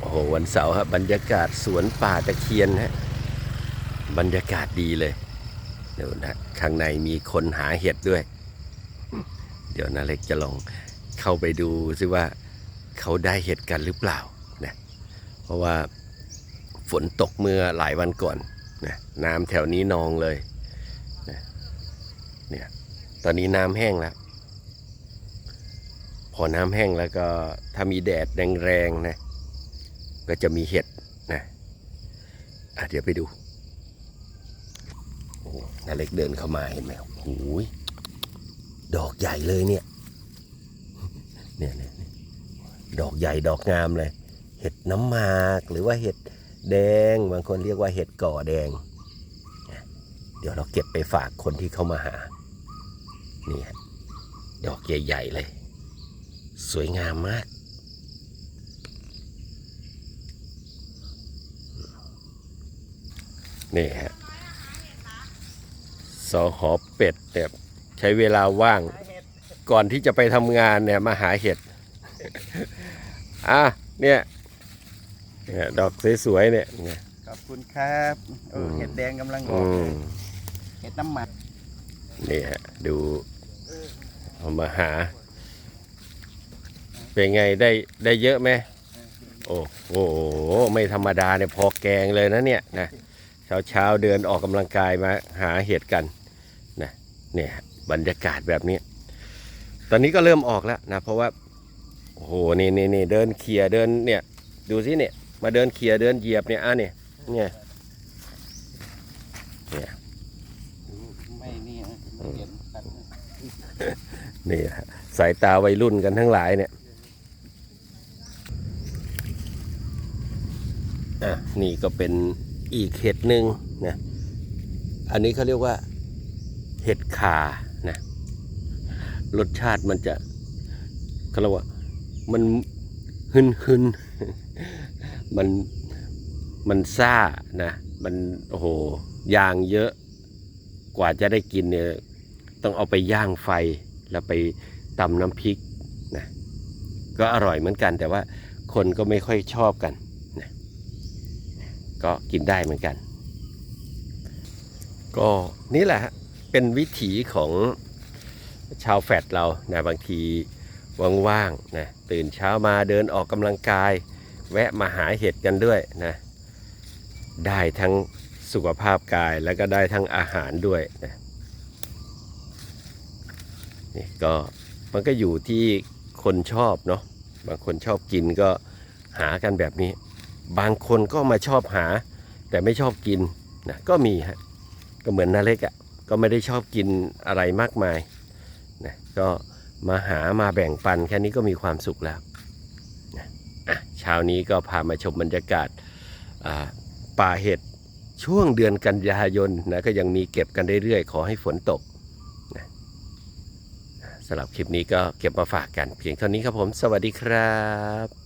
โอ้โหวันเสาร์ครับบรรยากาศสวนป่าตะเคียนฮะบรรยากาศดีเลยเดี๋ยวนะข้างในมีคนหาเห็ดด้วย เดี๋ยวนาเล็กจะลองเข้าไปดูซิว่าเขาได้เห็ดกันหรือเปล่านะเพราะว่าฝนตกเมื่อหลายวันก่อนนะน้ำแถวนี้นองเลยนะเนี่ยตอนนี้น้ำแห้งแล้ว พอน้ำแห้งแล้วก็ถ้ามีแดดแรงๆนะ ก็จะมีเห็ดนะอะเดี๋ยวไปดูโอ้นาเล็กเดินเข้ามาเห็นไหมโอ้ยดอกใหญ่เลยเนี่ยเนี่ยเนี่ยดอกใหญ่ดอกงามเลย เห็ดน้ำหมากหรือว่าเห็ดแดงบางคนเรียกว่าเห็ดก่อแดง เดี๋ยวเราเก็บไปฝากคนที่เข้ามาหานี่ดอกใหญ่ ๆ เลย สวยงามมาก นี่ฮะสอหอเป็ดเนี่ยใช้เวลาว่าง ก่อนที่จะไปทำงานเนี่ยมาหาเห็ด อะเนี่ยเนี่ยดอกสวยๆเนี่ยเนี่ยขอบคุณครับเอออืมเห็ดแดงกำลังออือกมเห็ดน้ำหมักนี่ฮะดูเอามาหา เป็นไงได้ได้เยอะไหมโอ้โห ไม่ธรรมดาเนี่ยพอแกงเลยนะเนี่ยนะเช้าเช้าๆเดินออกกำลังกายมาหาเห็ดกันนะเนี่ยบรรยากาศแบบนี้ ตอนนี้ก็เริ่มออกแล้วนะเพราะว่าโอ้โหนี่นี่นี่เดินเคลียร์เดินเนี่ยดูสิเนี่ยมาเดินเคลียร์เดินเหยียบเนี่ยอะเนี่ยเนี่ยไม่นี่นะเห็นตัดนี่ฮะสายตาวัยรุ่นกันทั้งหลายเนี่ยอะนี่ก็เป็น อีกเห็ดหนึ่งนะอันนี้เขาเรียกว่าเห็ดขานะรสชาติมันจะเขาเรียกว่ามันหึนหึนมันมันซ่านะมันโอ้โหยางเยอะกว่าจะได้กินเนี่ยต้องเอาไปย่างไฟแล้วไปตำน้ำพริกนะก็อร่อยเหมือนกันแต่ว่าคนก็ไม่ค่อยชอบกัน ก็กินได้เหมือนกัน ก็นี่แหละเป็นวิถีของชาวแฟดเรานะบางทีว่างๆนะตื่นเช้ามาเดินออกกำลังกาย แวะมาหาเห็ดกันด้วยนะได้ทั้งสุขภาพกายแล้วก็ได้ทั้งอาหารด้วยนะนี่ก็มันก็อยู่ที่คนชอบเนาะบางคนชอบกินก็หากันแบบนี้ บางคนก็มาชอบหา แต่ไม่ชอบกินนะก็มีฮะก็เหมือนนาเล็กอะ่ะก็ไม่ได้ชอบกินอะไรมากมายนะก็มาหามาแบ่งปันแค่นี้ก็มีความสุขแล้วนะอะเช้านี้ก็พามาชมบรรยากาศป่าเห็ดช่วงเดือนกันยายนนะก็ยังมีเก็บกันเรื่อยๆ ขอให้ฝนตกนะสำหรับคลิปนี้ก็เก็บมาฝากกัน เพียงเท่านี้ครับผม สวัสดีครับ